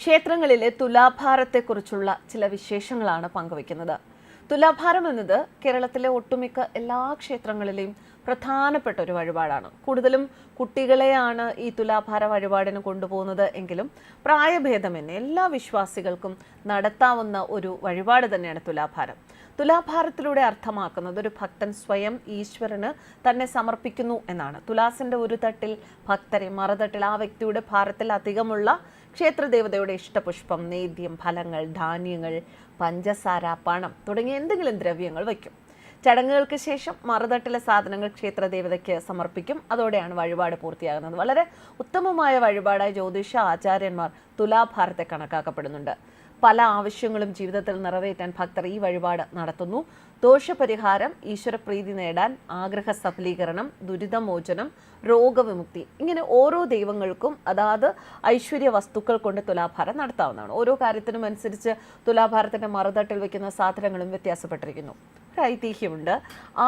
ക്ഷേത്രങ്ങളിലെ തുലാഭാരത്തെക്കുറിച്ചുള്ള ചില വിശേഷങ്ങളാണ് പങ്കുവയ്ക്കുന്നത്. തുലാഭാരം എന്നത് കേരളത്തിലെ ഒട്ടുമിക്ക എല്ലാ ക്ഷേത്രങ്ങളിലെയും പ്രധാനപ്പെട്ട ഒരു വഴിപാടാണ്. കൂടുതലും കുട്ടികളെയാണ് ഈ തുലാഭാര വഴിപാടിന് കൊണ്ടുപോകുന്നത് എങ്കിലും പ്രായഭേദമെന്നെ എല്ലാ വിശ്വാസികൾക്കും നടത്താവുന്ന ഒരു വഴിപാട് തന്നെയാണ് തുലാഭാരം. തുലാഭാരത്തിലൂടെ അർത്ഥമാക്കുന്നത് ഒരു ഭക്തൻ സ്വയം ഈശ്വരന് തന്നെ സമർപ്പിക്കുന്നു എന്നാണ്. തുലാസിന്റെ ഒരു തട്ടിൽ ഭക്തരെ മറുതട്ടിൽ ആ വ്യക്തിയുടെ ഭാരത്തിൽ അധികമുള്ള ക്ഷേത്രദേവതയുടെ ഇഷ്ടപുഷ്പം നേദ്യം ഫലങ്ങൾ ധാന്യങ്ങൾ പഞ്ചസാര പണം തുടങ്ങിയ എന്തെങ്കിലും ദ്രവ്യങ്ങൾ വയ്ക്കും. ചടങ്ങുകൾക്ക് ശേഷം മറുതട്ടിലെ സാധനങ്ങൾ ക്ഷേത്രദേവതയ്ക്ക് സമർപ്പിക്കും. അതോടെയാണ് വഴിപാട് പൂർത്തിയാകുന്നത്. വളരെ ഉത്തമമായ വഴിപാടായി ജ്യോതിഷ ആചാര്യന്മാർ തുലാഭാരത്തെ കണക്കാക്കപ്പെടുന്നുണ്ട്. പല ആവശ്യങ്ങളും ജീവിതത്തിൽ നിറവേറ്റാൻ ഭക്തർ ഈ വഴിപാട് നടത്തുന്നു. ദോഷപരിഹാരം ഈശ്വരപ്രീതി നേടാൻ ആഗ്രഹ സഫലീകരണം ദുരിതമോചനം രോഗവിമുക്തി ഇങ്ങനെ ഓരോ ദൈവങ്ങൾക്കും അതാത് ഐശ്വര്യ വസ്തുക്കൾ കൊണ്ട് തുലാഭാരം നടത്താവുന്നതാണ്. ഓരോ കാര്യത്തിനും അനുസരിച്ച് തുലാഭാരത്തിന്റെ മറുതട്ടിൽ വെക്കുന്ന സാധനങ്ങളും വ്യത്യാസപ്പെട്ടിരിക്കുന്നു. ഒരു ഐതിഹ്യമുണ്ട്.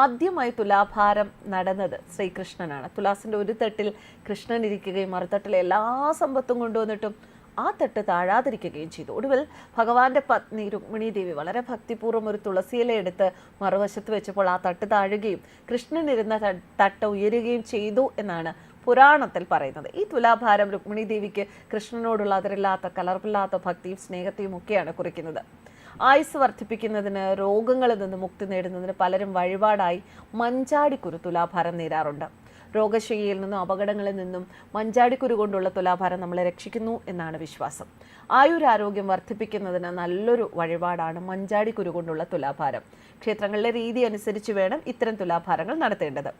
ആദ്യമായി തുലാഭാരം നടന്നത് ശ്രീകൃഷ്ണനാണ്. തുലാസിന്റെ ഒരു തട്ടിൽ കൃഷ്ണൻ ഇരിക്കുകയും മറുതട്ടിലെ എല്ലാ സമ്പത്തും കൊണ്ടുവന്നിട്ടും ആ തട്ട് താഴാതിരിക്കുകയും ചെയ്തു. ഒടുവിൽ ഭഗവാന്റെ പത്നി രുക്മിണി ദേവി വളരെ ഭക്തിപൂർവം ഒരു തുളസിയില എടുത്ത് മറുവശത്ത് വെച്ചപ്പോൾ ആ തട്ട് താഴുകയും കൃഷ്ണൻ ഇരുന്ന തട്ട് ഉയരുകയും ചെയ്തു എന്നാണ് പുരാണത്തിൽ പറയുന്നത്. ഈ തുലാഭാരം രുക്മിണി ദേവിക്ക് കൃഷ്ണനോടുള്ള അതിരില്ലാത്ത കലർപ്പില്ലാത്ത ഭക്തിയും സ്നേഹത്തെയും ഒക്കെയാണ് കുറിക്കുന്നത്. ആയുസ് വർദ്ധിപ്പിക്കുന്നതിന് രോഗങ്ങളിൽ നിന്ന് മുക്തി നേടുന്നതിന് പലരും വഴിപാടായി മഞ്ചാടിക്കുരു തുലാഭാരം നേരാറുണ്ട്. രോഗശയ്യയിൽ നിന്നും അപകടങ്ങളിൽ നിന്നും മഞ്ചാടിക്കുരു കൊണ്ടുള്ള തുലാഭാരം നമ്മളെ രക്ഷിക്കുന്നു എന്നാണ് വിശ്വാസം. ആയുരാരോഗ്യം വർദ്ധിപ്പിക്കുന്നതിന് നല്ലൊരു വഴിപാടാണ് മഞ്ചാടിക്കുരു കൊണ്ടുള്ള തുലാഭാരം. ക്ഷേത്രങ്ങളിലെ രീതി അനുസരിച്ച് വേണം ഇത്തരം തുലാഭാരങ്ങൾ നടത്തേണ്ടത്.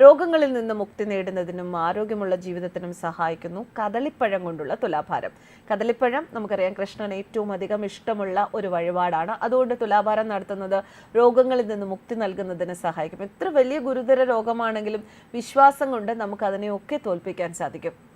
രോഗങ്ങളിൽ നിന്ന് മുക്തി നേടുന്നതിനും ആരോഗ്യമുള്ള ജീവിതത്തിനും സഹായിക്കുന്നു കദളിപ്പഴം കൊണ്ടുള്ള തുലാഭാരം. കദളിപ്പഴം നമുക്കറിയാം കൃഷ്ണന് ഏറ്റവും അധികം ഇഷ്ടമുള്ള ഒരു വഴിപാടാണ്. അതുകൊണ്ട് തുലാഭാരം നടത്തുന്നത് രോഗങ്ങളിൽ നിന്ന് മുക്തി നൽകുന്നതിന് സഹായിക്കും. എത്ര വലിയ ഗുരുതര രോഗമാണെങ്കിലും വിശ്വാസം കൊണ്ട് നമുക്ക് അതിനെയൊക്കെ തോൽപ്പിക്കാൻ സാധിക്കും.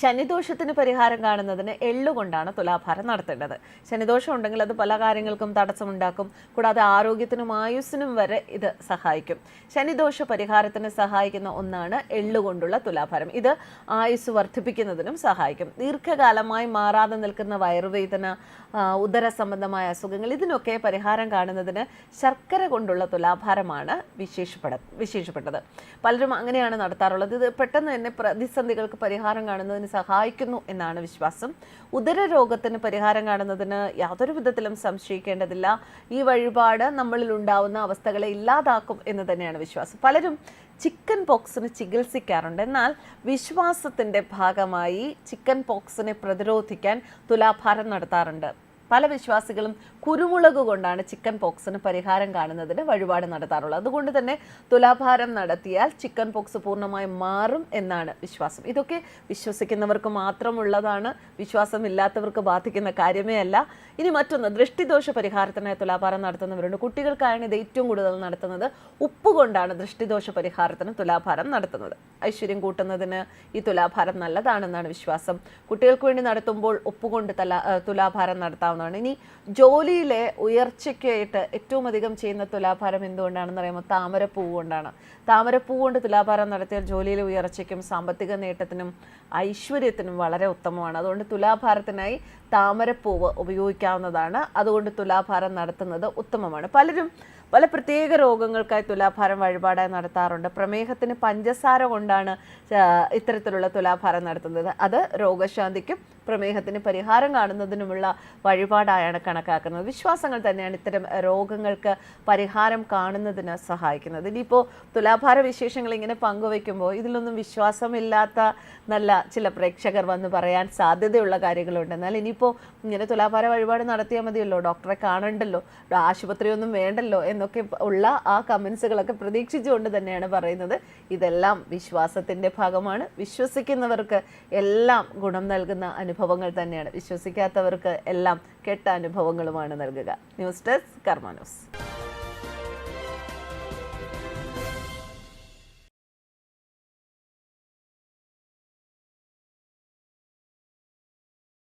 ശനിദോഷത്തിന് പരിഹാരം കാണുന്നതിന് എള്ളുകൊണ്ടാണ് തുലാഭാരം നടത്തേണ്ടത്. ശനിദോഷം ഉണ്ടെങ്കിൽ അത് പല കാര്യങ്ങൾക്കും തടസ്സമുണ്ടാക്കും കൂടാതെ ആരോഗ്യത്തിനും ആയുസ്സിനും വരെ ഇത് സഹായിക്കും. ശനിദോഷ പരിഹാരത്തിന് സഹായിക്കുന്ന ഒന്നാണ് എള്ളുകൊണ്ടുള്ള തുലാഭാരം. ഇത് ആയുസ് വർദ്ധിപ്പിക്കുന്നതിനും സഹായിക്കും. ദീർഘകാലമായി മാറാതെ നിൽക്കുന്ന വയറുവേദന ഉദര സംബന്ധമായ അസുഖങ്ങൾ ഇതിനൊക്കെ പരിഹാരം കാണുന്നതിന് ശർക്കര കൊണ്ടുള്ള തുലാഭാരമാണ് വിശേഷപ്പെട വിശേഷപ്പെട്ടത്. പലരും അങ്ങനെയാണ് നടത്താറുള്ളത്. ഇത് പെട്ടെന്ന് തന്നെ പ്രതിസന്ധികൾക്ക് പരിഹാരം കാണുന്നതിന് സഹായിക്കുന്നു എന്നാണ് വിശ്വാസം. ഉദര രോഗത്തിന് പരിഹാരം കാണുന്നതിന് യാതൊരു വിധത്തിലും സംശയിക്കേണ്ടതില്ല. ഈ വഴിപാട് നമ്മളിൽ ഉണ്ടാവുന്ന അവസ്ഥകളെ ഇല്ലാതാക്കും എന്ന് തന്നെയാണ് വിശ്വാസം. പലരും ചിക്കൻ പോക്സിന് ചികിത്സിക്കാറുണ്ട്. എന്നാൽ വിശ്വാസത്തിന്റെ ഭാഗമായി ചിക്കൻ പോക്സിനെ പ്രതിരോധിക്കാൻ തുലാഭാരം നടത്താറുണ്ട്. പല വിശ്വാസികളും കുരുമുളക് കൊണ്ടാണ് ചിക്കൻ പോക്സിന് പരിഹാരം കാണുന്നതിന് വഴിപാട് നടത്താറുള്ളത്. അതുകൊണ്ട് തന്നെ തുലാഭാരം നടത്തിയാൽ ചിക്കൻ പോക്സ് പൂർണമായും മാറും എന്നാണ് വിശ്വാസം. ഇതൊക്കെ വിശ്വസിക്കുന്നവർക്ക് മാത്രമുള്ളതാണ്. വിശ്വാസമില്ലാത്തവർക്ക് ബാധിക്കുന്ന കാര്യമേ അല്ല. ഇനി മറ്റൊന്ന് ദൃഷ്ടിദോഷ പരിഹാരത്തിനായി തുലാഭാരം നടത്തുന്നവരുണ്ട്. കുട്ടികൾക്കായാണ് ഇത് ഏറ്റവും കൂടുതൽ നടത്തുന്നത്. ഉപ്പ് കൊണ്ടാണ് ദൃഷ്ടിദോഷ പരിഹാരത്തിന് തുലാഭാരം നടത്തുന്നത്. ഐശ്വര്യം കൂട്ടുന്നതിന് ഈ തുലാഭാരം നല്ലതാണെന്നാണ് വിശ്വാസം. കുട്ടികൾക്ക് വേണ്ടി നടത്തുമ്പോൾ ഉപ്പ് കൊണ്ട് തുലാഭാരം തുലാഭാരം നടത്താവുന്നതാണ് ഇനി ജോലിയിലെ ഉയർച്ചയ്ക്കായിട്ട് ഏറ്റവും അധികം ചെയ്യുന്ന തുലാഭാരം എന്തുകൊണ്ടാണെന്ന് പറയുമ്പോൾ താമരപ്പൂ കൊണ്ടാണ്. താമരപ്പൂ കൊണ്ട് തുലാഭാരം നടത്തിയാൽ ജോലിയിലെ ഉയർച്ചയ്ക്കും സാമ്പത്തിക നേട്ടത്തിനും ഐശ്വര്യത്തിനും വളരെ ഉത്തമമാണ്. അതുകൊണ്ട് തുലാഭാരത്തിനായി താമരപ്പൂവ് ഉപയോഗിക്കാവുന്നതാണ്. അതുകൊണ്ട് തുലാഭാരം നടത്തുന്നത് ഉത്തമമാണ്. പലരും പല പ്രത്യേക രോഗങ്ങൾക്കായി തുലാഭാരം വഴിപാടായി നടത്താറുണ്ട്. പ്രമേഹത്തിന് പഞ്ചസാര കൊണ്ടാണ് ഇത്തരത്തിലുള്ള തുലാഭാരം നടത്തുന്നത്. അത് രോഗശാന്തിക്കും പ്രമേഹത്തിന് പരിഹാരം കാണുന്നതിനുമുള്ള വഴിപാടായാണ് കണക്കാക്കുന്നത്. വിശ്വാസങ്ങൾ തന്നെയാണ് ഇത്തരം രോഗങ്ങൾക്ക് പരിഹാരം കാണുന്നതിന് സഹായിക്കുന്നത്. ഇനിയിപ്പോൾ തുലാഭാര വിശേഷങ്ങൾ ഇങ്ങനെ പങ്കുവയ്ക്കുമ്പോൾ ഇതിലൊന്നും വിശ്വാസമില്ലാത്ത നല്ല ചില പ്രേക്ഷകർ വന്ന് പറയാൻ സാധ്യതയുള്ള കാര്യങ്ങളുണ്ട്. എന്നാൽ ഇനിയിപ്പോൾ ഇങ്ങനെ തുലാഭാര വഴിപാട് നടത്തിയാൽ മതിയല്ലോ. ഡോക്ടറെ കാണണ്ടല്ലോ. ആശുപത്രിയൊന്നും വേണ്ടല്ലോ എന്നൊക്കെ ഉള്ള ആ കമൻസുകളൊക്കെ പ്രതീക്ഷിച്ചുകൊണ്ട് തന്നെയാണ് പറയുന്നത്. ഇതെല്ലാം വിശ്വാസത്തിന്റെ ഭാഗമാണ്. വിശ്വസിക്കുന്നവർക്ക് എല്ലാം ഗുണം നൽകുന്ന അനുഭവങ്ങൾ തന്നെയാണ്. വിശ്വസിക്കാത്തവർക്ക് എല്ലാം കെട്ട അനുഭവങ്ങളുമാണ് നൽകുക. News desk കർമാനോസ്